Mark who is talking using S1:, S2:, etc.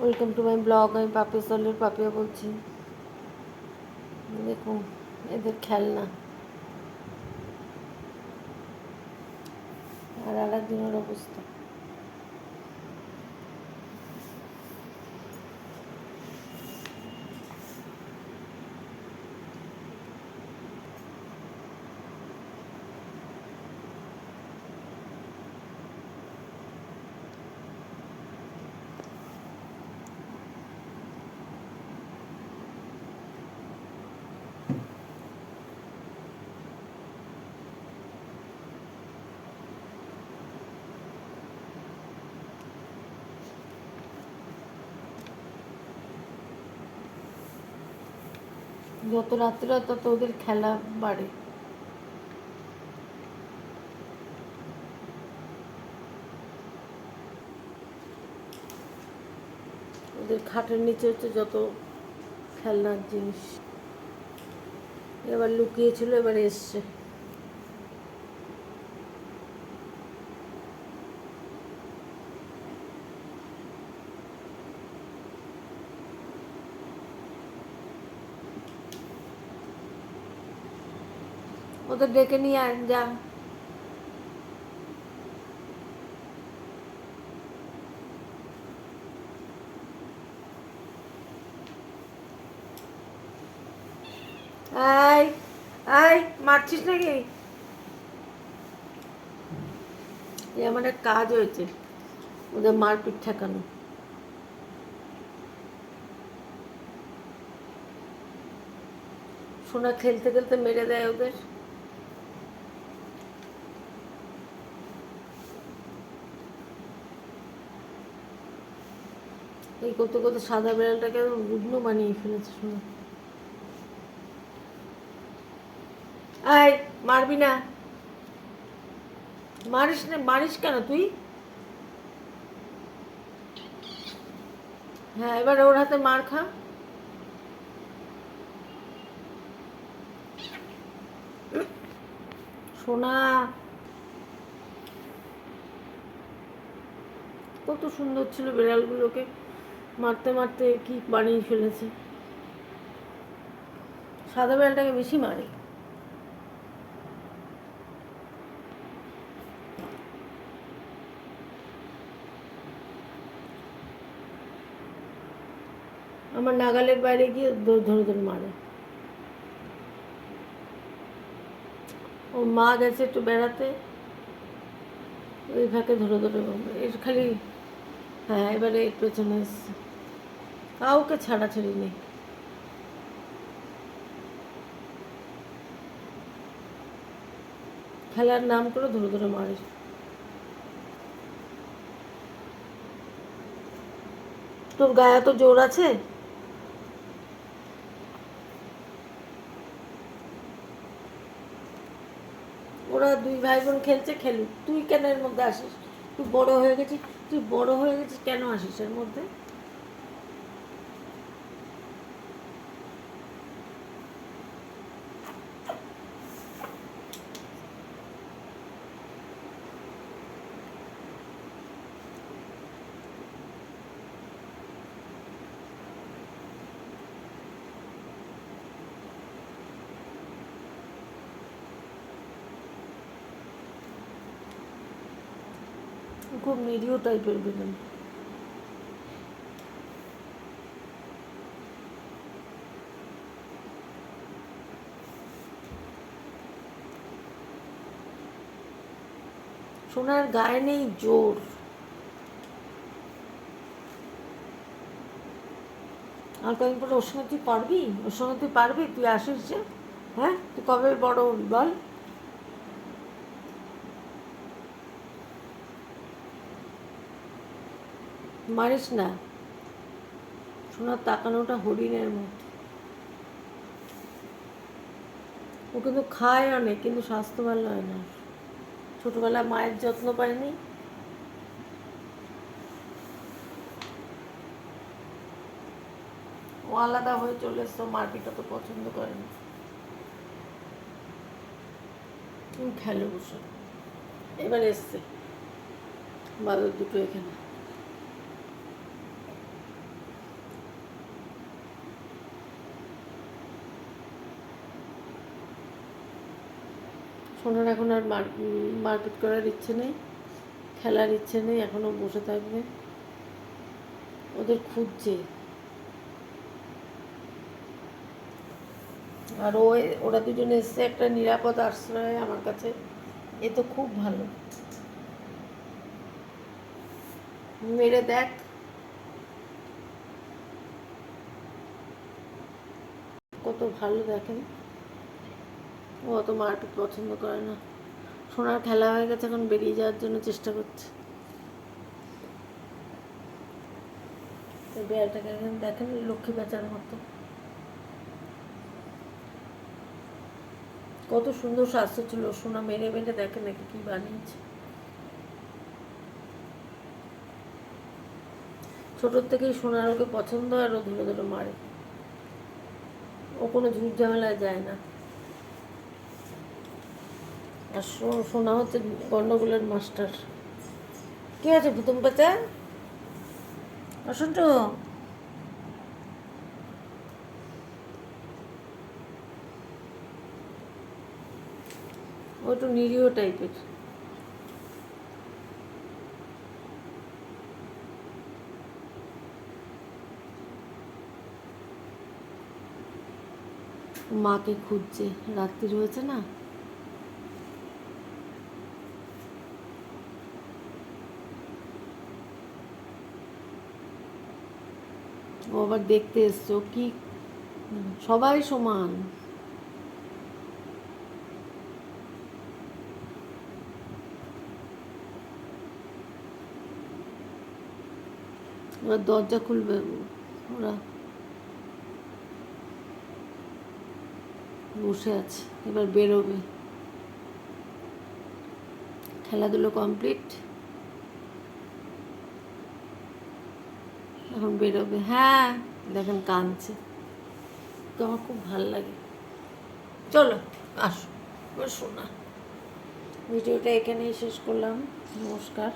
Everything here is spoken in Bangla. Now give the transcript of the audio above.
S1: ওয়েলকাম টু মাই ব্লগ, আমি পাপিয়া সলের পাপিয়া বলছি। দেখুন, এদের খেলনা। আর আর একদিনের অবস্থা। যত রাত্রে হয় তত ওদের খেলা বাড়ে। ওদের খাটের নিচে হচ্ছে যত খেলনার জিনিস। এবার লুকিয়েছিল, এবার এসছে। ওদের ডেকে নিয়ে আয় যা আয় আয় মারছিস নাকি? এ, আমার এক কাজ হয়েছে। ওদের মারপিট ঠেকানো। সোনা খেলতে খেলতে মেরে দেয় ওদের। এই করতে করতে সাদা বেড়ালটাকে রুগ্ন বানিয়ে ফেলেছে, শোনা। আয়, মারবি না। মারিস না, মারিস কেন তুই? হ্যাঁ এবার ওর হাতে মার খা। সোনা। কত সুন্দর ছিল বিড়ালগুলোকে। মারতে মারতে কি বানিয়ে ফেলেছে? সাদা বিড়ালটাকে বেশি মারে। আমার নাগালের বাইরে গিয়ে ধরে ধরে মারে। ও মা গেছে একটু বেড়াতে, ওই ফাঁকে ধরে ধরে এর খালি হ্যাঁ এবারে এর পেছনে এসছে। কাউকে ছাড়াছাড়ি নেই। খেলার নাম করে ধরে ধরে মারে। তোর গায়ে তো জোর আছে? ওরা দুই ভাই বোন খেলছে, খেলুক। তুই কেন এর মধ্যে আসিস? তুই বড় হয়ে গেছিস, তুই বড় হয়ে গেছিস, কেন আসিস এর মধ্যে? খুব নিরীহ টাইপের বেরোন সোনার গায়ে নেই জোর। আর কয়েকদিন পরে ওর সঙ্গে তুই পারবি? ওর সঙ্গে তুই পারবি? তুই আসিস যে। হ্যাঁ? তুই কবে বড় বল? মারিস না। সোনার তাকানোটা হরিণের মতো। ও কিন্তু খায় অনেক, কিন্তু স্বাস্থ্য ভালো হয় না। ছোটবেলায় মায়ের যত্ন পায়নি। ও আলাদা হয়ে চলে এসছে মারপিটা তো পছন্দ করে না খেলে বসে। এবার এসছে। বাদর দুটো এখানে। সোনার এখন আর মার মারপিট করার ইচ্ছে নেই, খেলার ইচ্ছে নেই, এখনও বসে থাকবে। ওদের খুঁজছে। আর ও ওরা দুজন এসছে একটা নিরাপদ আশ্রয় আমার কাছে। এ তো খুব ভালো। মেরে দেখ। কত ভালো দেখেন। ও অত মারপিট পছন্দ করে না। সোনার খেলা হয়ে গেছে, এখন বেরিয়ে যাওয়ার জন্য চেষ্টা করছে। এখন দেখেন, লক্ষ্মী বেচার মতো। কত সুন্দর স্বাস্থ্য ছিল, সোনা মেরে মেরে দেখে নাকি কি বানিয়েছে। ছোটোর থেকেই সোনার ওকে পছন্দ আর ও ধরে ধরে মারে। ও কোনো ঝুট ঝামেলায় যায় না। আর সোনা হচ্ছে গন্ডগোলের মাস্টার। কি আছে ভুতুম পেঁচা? অসন্ত ও একটু নিরীহ টাইপের। মাকে খুঁজছে রাত্রি হয়েছে না? ও আবার দেখতে এসছো কি, সবাই সমান। ওরা দরজা খুলবে ওরা। বসে আছে, এবার বেরোবে। খেলাধুলো কমপ্লিট। এখন বেরোবে। হ্যাঁ দেখেন কাঁদছে। তো আমার খুব ভালো লাগে। চলো, আসো। শোনা। ভিডিওটা এখানেই শেষ করলাম। নমস্কার।